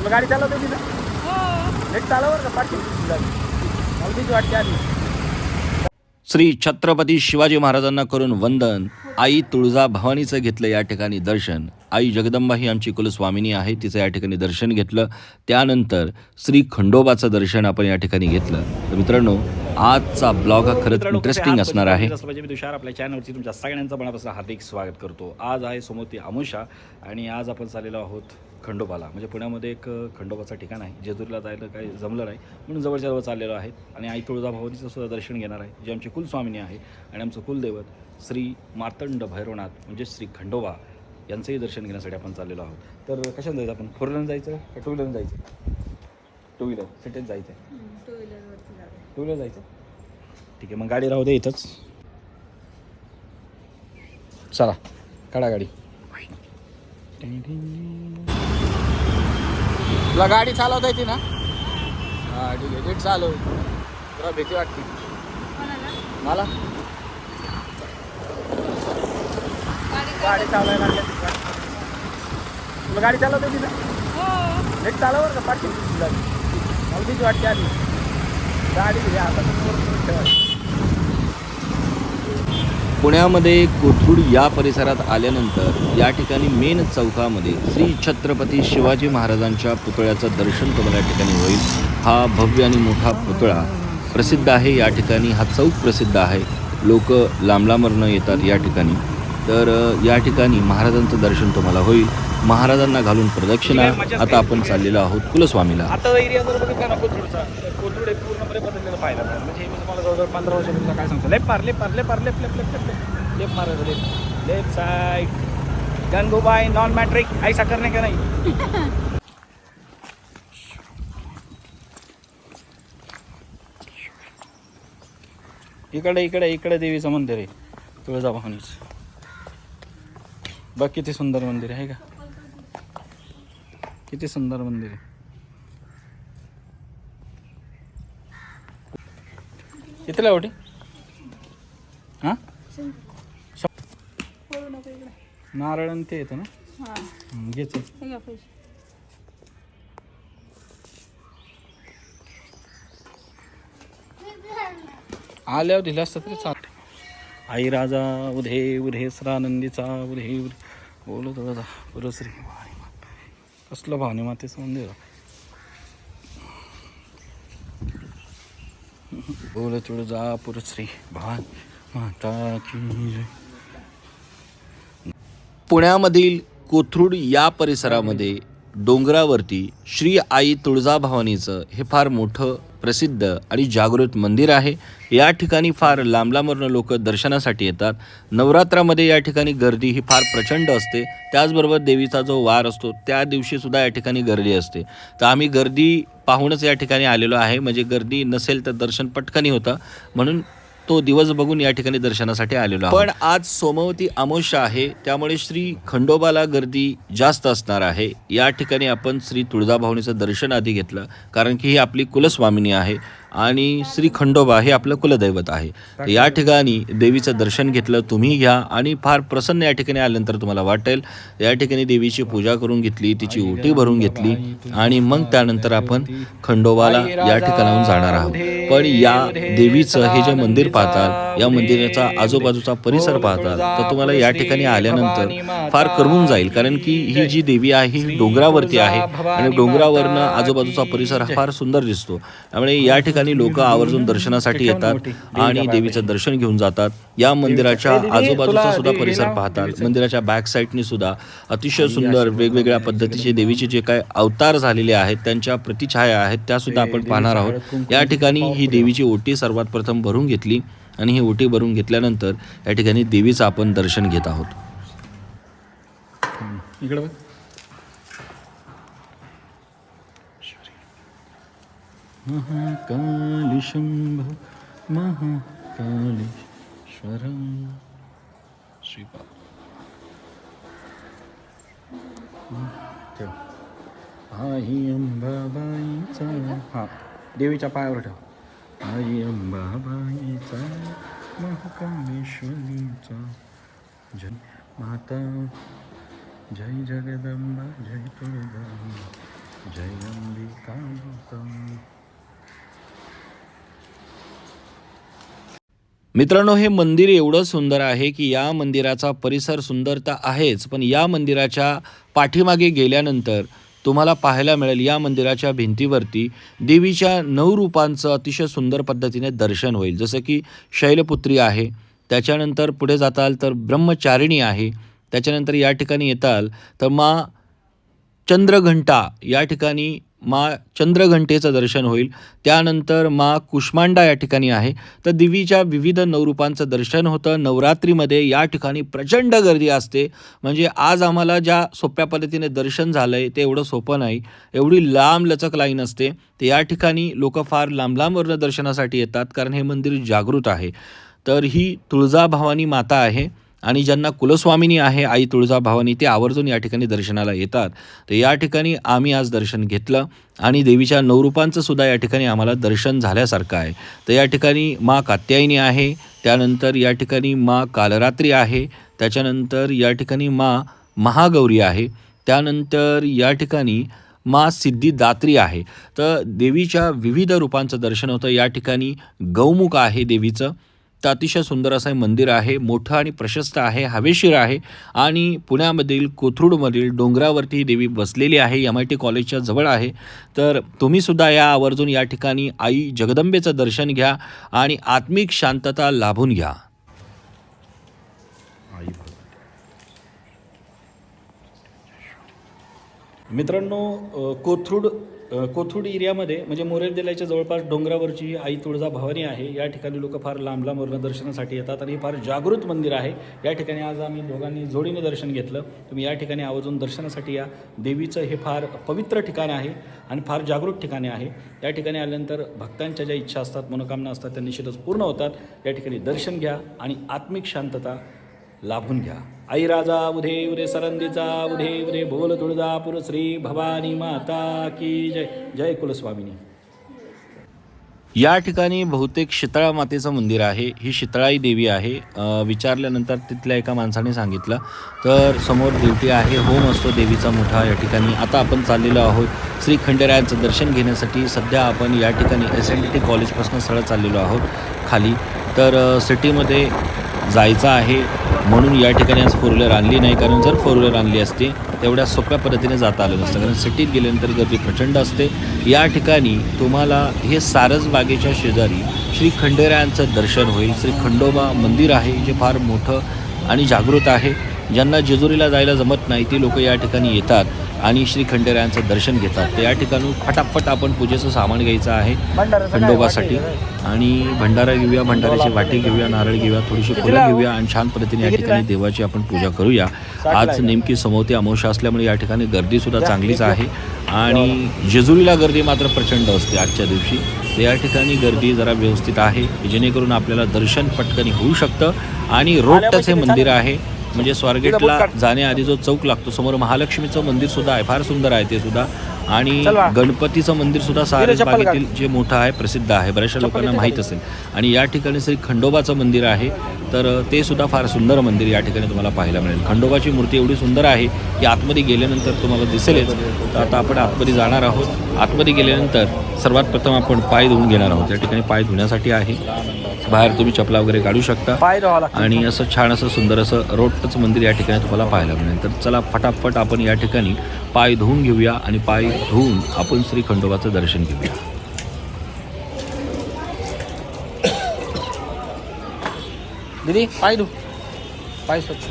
तुला गाडी चालवता येते ना हो. नीट चालवर का पाठी गाडी मला भीती वाटते आधी. श्री छत्रपती शिवाजी महाराजांना करून वंदन. आई तुळजा भवानीचं घेतलं या ठिकाणी दर्शन. आई जगदंबा ही आमची कुलस्वामिनी आहे तिचं या ठिकाणी दर्शन घेतलं. त्यानंतर श्री खंडोबाचं दर्शन आपण या ठिकाणी घेतलं. तर मित्रांनो आजचा ब्लॉग हा खरंच इंटरेस्टिंग असणार आहे. मी तुषार आपल्या चॅनलवरती तुमच्या सगळ्यांचं मनापासून हार्दिक स्वागत करतो. आज आहे समोर ती अमुषा आणि आज आपण चाललेलो आहोत खंडोबाला. म्हणजे पुण्यामध्ये एक खंडोबाचं ठिकाण आहे. जेजुरीला जायला काही जमलं नाही म्हणून जवळच्या जवळ चाललेलो आहेत आणि आई तुळजाभवानीचं सुद्धा दर्शन घेणार आहे जे आमची कुलस्वामिनी आहे. आणि आमचं कुलदैवत श्री मार्तंड भैरवनाथ म्हणजे श्री खंडोबा. यांचंही दर्शन घेण्यासाठी आपण चाललेलो आहोत. तर कशाने जायचं आपण? फोर व्हीलर जायचं का टू व्हीलर जायचं? टू व्हीलर सिटीत जायचं टू व्हीलरवरती टू व्हीलर जायचं. ठीक आहे मग गाडी राहू दे इथंच. चला काढा गाडी. तुला गाडी चालवता येते ना? हा ठीक आहे नीट चालव. तुला भीती वाटते. मला? गाडी चालवायला लागल्या तुला गाडी चालवता ना हो. नीट चालवर का पाठी गाडी मला भीती वाटते आधी. गाडी आता ठेवा. पुण्यामध्ये कोथरूड या परिसरात आल्यानंतर या ठिकाणी मेन चौकामध्ये श्री छत्रपती शिवाजी महाराजांच्या पुतळ्याचं दर्शन तुम्हाला या ठिकाणी होईल. हा भव्य आणि मोठा पुतळा प्रसिद्ध आहे. या ठिकाणी हा चौक प्रसिद्ध आहे. लोक लांब लांबवरनं येतात या ठिकाणी. तर या ठिकाणी महाराजांचं दर्शन तुम्हाला होईल. महाराजांना घालून प्रदक्षिणा. आता आपण चाललेलो आहोत कुलस्वामीला. आता एरिया जर बघितला ना कोथरूडचा कोथरूड एक पूर्णपणे बदललेलं पाहिलं तर म्हणजे मी तुम्हाला जवळजवळ पंधरा वर्षापूर्वी काय सांगतो. मार मार मार मारायचं साईड. गंगूबाई नॉन मॅट्रिक ऐसा करणे का नाही? इकडे इकडे इकडे देवीचं मंदिर आहे. तुळजाभवानीचं. बघ किती सुंदर मंदिर आहे का? किती सुंदर मंदिर आहे. कितीला आहे ओटी हां? नारळ आणि ते येतं ना? घेतो आल्यावर दिलं असतं तरी चालते आई राजा उधे उधे नंदीचा उधे उधे. बोलत होता पुरश्री कसलं भावनी मातेचं मंदिर आहे. बोल तुळजा पुरश्री भान माता पुण्यामधील कोथरूड या परिसरामध्ये डोंगरावरती श्री आई तुळजाभवानीचं हे फार मोठं प्रसिद्ध आणि जागृत मंदिर आहे. या ठिकाणी फार लांबलांबरनं लोक दर्शनासाठी येतात. नवरात्रामध्ये या ठिकाणी गर्दी ही फार प्रचंड असते. त्याचबरोबर देवीचा जो वार असतो त्या दिवशीसुद्धा या ठिकाणी गर्दी असते. तर आम्ही गर्दी पाहूनच या ठिकाणी आलेलो आहे. म्हणजे गर्दी नसेल तर दर्शन पटकनी होतं. म्हणून तो दिवस बघून या ठिकाणी दर्शनासाठी आलेलो पण आज सोमवती अमावस्या आहे त्यामुळे श्री खंडोबाला गर्दी जास्त असणार आहे. या ठिकाणी आपण श्री तुळजाभवानीचं दर्शन आधी घेतलं कारण की ही आपली कुलस्वामिनी आहे. आणि श्री खंडोबा हे आपलं कुलदैवत आहे. तर या ठिकाणी देवीचं दर्शन घेतलं तुम्ही घ्या आणि फार प्रसन्न या ठिकाणी आल्यानंतर तुम्हाला वाटेल. या ठिकाणी देवीची पूजा करून घेतली तिची ओटी भरून घेतली आणि मग त्यानंतर आपण खंडोबाला या ठिकाणाहून जाणार आहोत. पण या देवीचं हे जे मंदिर पाहताल या मंदिराचा आजूबाजूचा परिसर पाहताल तर तुम्हाला या ठिकाणी आल्यानंतर फार करमून जाईल कारण की ही जी देवी आहे ही डोंगरावरती आहे आणि डोंगरावरनं आजूबाजूचा परिसर हा फार सुंदर दिसतो. त्यामुळे या ठिकाणी लोक आवर्जून दर्शनासाठी येतात आणि देवीचं दर्शन घेऊन जातात. या मंदिराच्या आजूबाजूचा सुद्धा परिसर पाहतात. मंदिराच्या बॅक साईडनी सुद्धा अतिशय सुंदर वेगवेगळ्या पद्धतीचे देवीचे जे काय अवतार झालेले आहेत त्यांच्या प्रतिछाया आहेत त्या सुद्धा आपण पाहणार आहोत. या ठिकाणी ही देवीची ओटी सर्वात प्रथम भरून घेतली आणि ही ओटी भरून घेतल्यानंतर या ठिकाणी देवीचं आपण दर्शन घेत आहोत. महाकालिशंभ महाकाली शंभ महाकालेश्वर श्रीपा ठेव। आई अंबाबाईचा हा देवीच्या पायावर ठेव. आई अंबाबाईचा महाकालेश्वरीचा जय माता जय जगदंबा जय तुळजाई जय मित्रांनो हे मंदिर एवढं सुंदर आहे की या मंदिराचा परिसर सुंदर तर आहेच पण या मंदिराच्या पाठीमागे गेल्यानंतर तुम्हाला पाहायला मिळेल या मंदिराच्या भिंतीवरती देवीच्या नऊ रूपांचं अतिशय सुंदर पद्धतीने दर्शन होईल. जसं की शैलपुत्री आहे त्याच्यानंतर पुढे जाताल तर ब्रह्मचारिणी आहे त्याच्यानंतर या ठिकाणी येताल तर मा चंद्रघंटा या ठिकाणी मा चंद्रघंटेचं दर्शन होईल. त्यानंतर मा कुष्मांडा या ठिकाणी आहे. तर देवीच्या विविध नवरूपांचं दर्शन होतं. नवरात्रीमध्ये या ठिकाणी प्रचंड गर्दी असते. म्हणजे आज आम्हाला ज्या सोप्या पद्धतीने दर्शन झालं आहे ते एवढं सोपं नाही. एवढी लांब लचक लाईन असते. तर या ठिकाणी लोक फार लांब लांबवरनं दर्शनासाठी येतात. कारण हे मंदिर जागृत आहे. तर ही तुळजाभवानी माता आहे. आणि ज्यांना कुलस्वामिनी आहे आई तुळजाभवानी ते आवर्जून या ठिकाणी दर्शनाला येतात. तर या ठिकाणी आम्ही आज दर्शन घेतलं आणि देवीच्या नवरूपांचं सुद्धा या ठिकाणी आम्हाला दर्शन झाल्यासारखं आहे. तर या ठिकाणी मा कात्यायनी आहे त्यानंतर या ठिकाणी मा कालरात्री आहे त्याच्यानंतर या ठिकाणी मा महागौरी आहे त्यानंतर या ठिकाणी मा सिद्धिदात्री आहे. तर देवीच्या विविध रूपांचं दर्शन होतं. या ठिकाणी गौमुख आहे देवीचं. तर अतिशय सुंदर असं हे मंदिर आहे. मोठं आणि प्रशस्त आहे. हवेशीर आहे. आणि पुण्यामधील कोथरूडमधील डोंगरावरती देवी बसलेली आहे. एम आय टी कॉलेजच्या जवळ आहे. तर तुम्हीसुद्धा या आवर्जून या ठिकाणी आई जगदंबेचं दर्शन घ्या आणि आत्मिक शांतता लाभून घ्या. मित्रांनो कोथरूड कोथरूड एरियामध्ये म्हणजे मोरेल जिल्ह्याच्या जवळपास डोंगरावरची आई तुळजा भवानी आहे. या ठिकाणी लोक फार लांब लांबवरनं दर्शनासाठी येतात आणि हे फार जागृत मंदिर आहे. या ठिकाणी आज आम्ही दोघांनी जोडीने दर्शन घेतलं. तुम्ही या ठिकाणी आवर्जून दर्शनासाठी या. देवीचं हे फार पवित्र ठिकाण आहे आणि फार जागृत ठिकाणे आहे. या ठिकाणी आल्यानंतर भक्तांच्या ज्या इच्छा असतात मनोकामना असतात त्या निश्चितच पूर्ण होतात. या ठिकाणी दर्शन घ्या आणि आत्मिक शांतता लाभून घ्या. आई राजा उधे उरे सरंदीचा उधे उरे बोल तुळजापूर श्री भवानी माता की जय. जय कुलस्वामिनी. या ठिकाणी बहुतेक शीतळा मातेचं मंदिर आहे. ही शीतळाई देवी आहे. विचारल्यानंतर तिथल्या एका माणसाने सांगितलं तर समोर ड्युटी आहे. होम असतो देवीचा मोठा या ठिकाणी. आता आपण चाललेलो आहोत श्री खंडेरायांचं दर्शन घेण्यासाठी. सध्या आपण या ठिकाणी एस एन डी टी कॉलेजपासून सरळ चाललेलो आहोत खाली. तर सिटीमध्ये जायचं आहे. म्हणून या ठिकाणी आज फोर व्हीलर आणली नाही. कारण जर फोर व्हीलर आणली असते तेवढ्या सोप्या पद्धतीने जाता आलं नसतं. कारण सिटीत गेल्यानंतर गर्दी प्रचंड असते. या ठिकाणी तुम्हाला हे सारस बागेच्या शेजारी श्री खंडेरायांचं दर्शन होईल. श्री खंडोबा मंदिर आहे जे फार मोठं आणि जागृत आहे. ज्यांना जेजुरीला जायला जमत नाही ती लोक या ठिकाणी येतात आणि श्री खंडेरायांचं दर्शन घेतात. तर या ठिकाणी फटाफट आपण पूजेचं सामान घ्यायचं आहे खंडोबासाठी. आणि भंडारा घेऊया भंडाऱ्याची वाटी घेऊया नारळ घेऊया थोडीशी फुलं घेऊया आणि छान पद्धतीने या ठिकाणी देवाची आपण पूजा करूया. आज नेमकी समोवती अमावस्या असल्यामुळे या ठिकाणी गर्दीसुद्धा चांगलीच आहे. आणि जेजुरीला गर्दी मात्र प्रचंड असते आजच्या दिवशी. तर या ठिकाणी गर्दी जरा व्यवस्थित आहे जेणेकरून आपल्याला दर्शन पटकनी होऊ शकतं. आणि रोड टच हे मंदिर आहे. म्हणजे स्वारगेटला जाण्याआधी जो चौक लागतो समोर महालक्ष्मीचं मंदिर सुद्धा आहे फार सुंदर आहे ते सुद्धा. आणि गणपतीचं मंदिर सुद्धा सारस बागेतील जे मोठं आहे प्रसिद्ध आहे बऱ्याचशा लोकांना माहीत असेल. आणि या ठिकाणी श्री खंडोबाचं मंदिर आहे तर ते सुद्धा फार सुंदर मंदिर या ठिकाणी तुम्हाला पाहायला मिळेल. खंडोबाची मूर्ती एवढी सुंदर आहे की आतमध्ये गेल्यानंतर तुम्हाला दिसेलच. तर आता आपण आतमध्ये जाणार आहोत. आतमध्ये गेल्यानंतर सर्वात प्रथम आपण पाय धुवून घेणार आहोत. या ठिकाणी पाय धुण्यासाठी आहे. बाहेर तुम्ही चपला वगैरे काढू शकता. आणि असं छान असं सुंदर असं रोडच मंदिर या ठिकाणी तुम्हाला पाहायला मिळेल. तर चला फटाफट आपण या ठिकाणी पाय धुवून घेऊया आणि पाय धुवून आपण श्री खंडोबाचं दर्शन घेऊया. दीदी पाय धु. पाय स्वच्छ.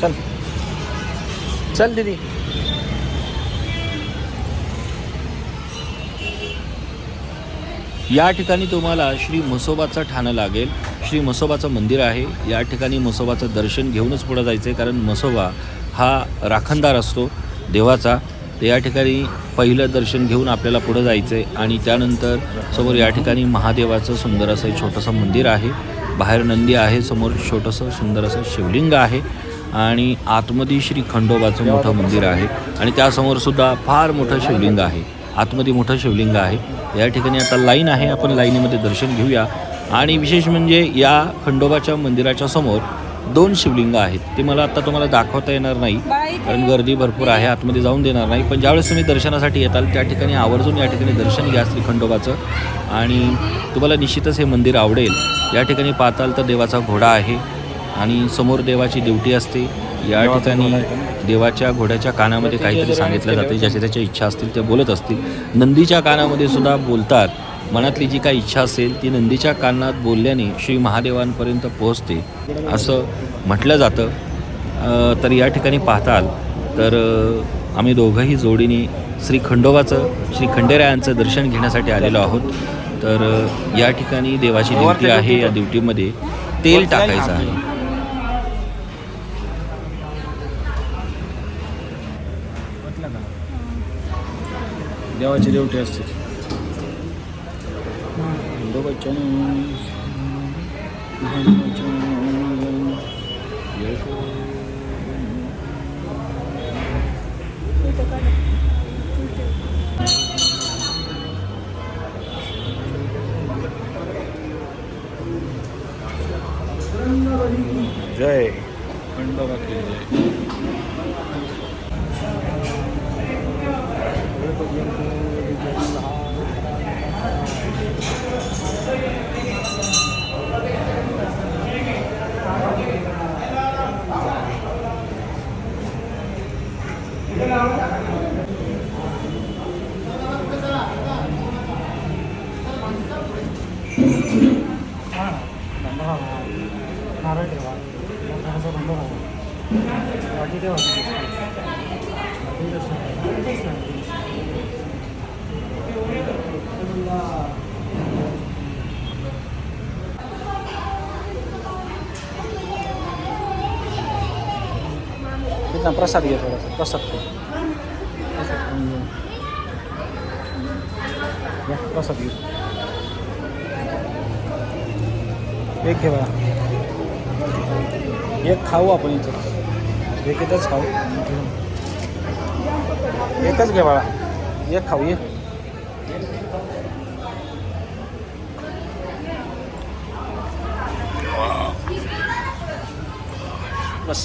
चल. चल दीदी. या ठिकाणी तुम्हाला श्री म्हसोबाचं ठाणं लागेल. श्री म्हसोबाचं मंदिर आहे. या ठिकाणी म्हसोबाचं दर्शन घेऊनच पुढं जायचं आहे कारण म्हसोबा हा राखणदार असतो देवाचा. तर या ठिकाणी पहिलं दर्शन घेऊन आपल्याला पुढं जायचं आहे आणि त्यानंतर समोर या ठिकाणी महादेवाचं सुंदर असं एक छोटंसं मंदिर आहे. बाहेर नंदी आहे समोर छोटंसं सुंदर असं शिवलिंग आहे आणि आतमध्ये श्री खंडोबाचं मोठं मंदिर आहे आणि त्यासमोर सुद्धा फार मोठं शिवलिंग आहे. आतमध्ये मोठं शिवलिंग आहे. या ठिकाणी आता लाईन आहे. आपण लाईनीमध्ये दर्शन घेऊया. आणि विशेष म्हणजे या खंडोबाच्या मंदिराच्या समोर दोन शिवलिंग आहेत. ते मला आता तुम्हाला दाखवता येणार नाही कारण गर्दी भरपूर आहे आतमध्ये जाऊन देणार नाही. पण ज्यावेळेस तुम्ही दर्शनासाठी येताल त्या ठिकाणी आवर्जून या ठिकाणी दर्शन घ्या श्री खंडोबाचं आणि तुम्हाला निश्चितच हे मंदिर आवडेल. या ठिकाणी पाहताल तर देवाचा घोडा आहे आणि समोर देवाची ड्युटी असते. या ठिकाणी? देवाच्या घोड्याच्या कानामध्ये काहीतरी सांगितलं जाते. ज्याच्या त्याच्या इच्छा असतील ते बोलत असतील. नंदीच्या कानामध्ये सुद्धा बोलतात. मनातली जी काही इच्छा असेल ती नंदीच्या कानात बोलल्याने श्री महादेवांपर्यंत पोहोचते. असं म्हटलं जातं. तर या ठिकाणी पाहताल तर आम्ही दोघंही जोडीने श्री खंडोबाचं श्री खंडेरायांचं दर्शन घेण्यासाठी आलेलो आहोत. तर या ठिकाणी देवाची ड्युटी आहे या ड्युटीमध्ये तेल टाकायचं आहे. देवाची ड्युटी असते. खंडोबाच्या जय खंडोबा की जय तिथं प्रसाद घे थोडासा प्रसाद घे प्रसाद खाऊन प्रसाद घे. एक घे बघा एक खाऊ आपण इथं. एक इथंच खाऊ. एकच घे बाळा. एक खाऊ ये. बस.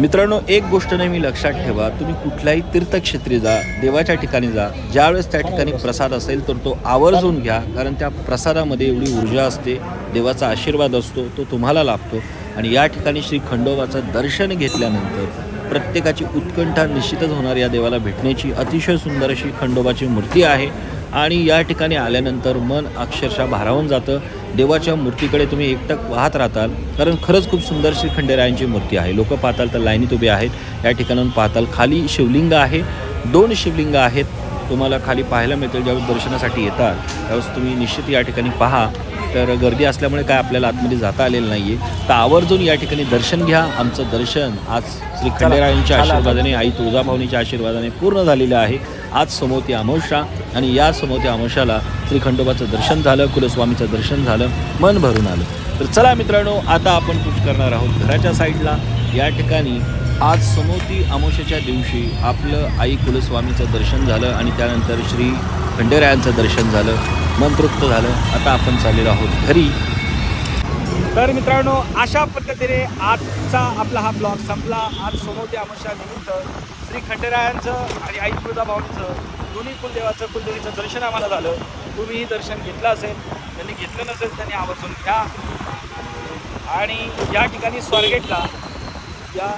मित्रांनो एक गोष्ट नेहमी लक्षात ठेवा. तुम्ही कुठल्याही तीर्थक्षेत्री जा देवाच्या ठिकाणी जा. ज्यावेळेस त्या ठिकाणी प्रसाद असेल तर तो आवर्जून घ्या. कारण त्या प्रसादामध्ये एवढी ऊर्जा असते. देवाचा आशीर्वाद असतो तो तुम्हाला लाभतो. आणि या ठिकाणी श्री खंडोबाचं दर्शन घेतल्यानंतर प्रत्येकाची उत्कंठा निश्चितच होणार या देवाला भेटण्याची अतिशय सुंदर अशी खंडोबाची मूर्ती आहे. आणि या ठिकाणी आल्यानंतर मन अक्षरशः भारावून जातं. देवाच्या मूर्तीकडे तुम्ही एकटक पाहत राहताल. कारण खरंच खूप सुंदर श्री खंडेरायांची मूर्ती आहे. लोक पाहताल तर लाईनीत उभे आहेत. या ठिकाणाहून पाहताल खाली शिवलिंग आहे. दोन शिवलिंग आहेत. तुम्हाला खाली पाहायला मिळतील. ज्यावेळेस दर्शनासाठी येतात त्यावेळेस तुम्ही निश्चित या ठिकाणी पहा. तर गर्दी असल्यामुळे काय आपल्याला आतमध्ये जाता आलेलं नाही आहे तर आवर्जून या ठिकाणी दर्शन घ्या. आमचं दर्शन आज श्री खंडेरायांच्या. आशीर्वादाने आई तुळजाभवानीच्या आशीर्वादाने पूर्ण झालेलं आहे. आज समोती अमावशा आणि या समोती अमावशाला श्री खंडोबाचं दर्शन झालं कुलस्वामीचं दर्शन झालं मन भरून आलं. तर चला मित्रांनो आता आपण कुठ करणार आहोत घराच्या साईडला. या ठिकाणी आज समोती अमावस्याच्या दिवशी आपलं आई कुलस्वामीचं दर्शन झालं आणि त्यानंतर श्री खंडेरायांचं दर्शन झालं मन झालं. आता आपण चाललेलो आहोत घरी. तर मित्रांनो अशा पद्धतीने आजचा आपला हा ब्लॉग संपला. आज समोती अमावस्या निमित्त श्री खंडेरायांचं आणि आई तुळजाभावांचं दोन्ही कुलदेवाचं कुलदेवीचं दर्शन आम्हाला झालं. तुम्हीही दर्शन घेतलं असेल त्यांनी घेतलं नसेल त्यांनी आवर्जून घ्या. आणि या ठिकाणी स्वारगेटला या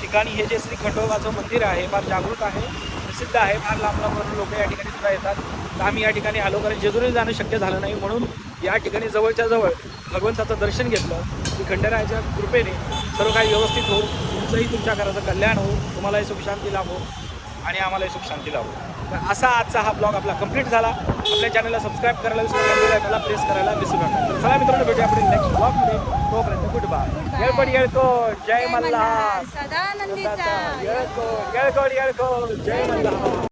ठिकाणी हे जे श्री खंडोबाचं मंदिर आहे फार जागृत आहे प्रसिद्ध आहे फार लांब लांबवरून लोक या ठिकाणी सुद्धा येतात. तर आम्ही या ठिकाणी आलो कारण जेजुरी जाणं शक्य झालं नाही म्हणून या ठिकाणी जवळच्या जवळ भगवंताचं दर्शन घेतलं. श्री खंडेरायाच्या कृपेने सर्व काही व्यवस्थित होऊन तुमचंही तुमच्या घराचं कल्याण हो तुम्हालाही सुखशांती लाभो आणि आम्हालाही सुखशांती लाभो. तर असा आजचा हा ब्लॉग आपला कंप्लीट झाला. आपल्या चॅनलला सबस्क्राईब करायला विसरू नका प्रेस करायला विसरू नका. तर चला मित्रांनो भेटूया आपण नेक्स्ट ब्लॉगमध्ये तोपर्यंत गुड बाय येळकोट येळकोट. जय मल्हार. सदानंदीचा. येळकोट येळकोट येळकोट. जय मल्हार.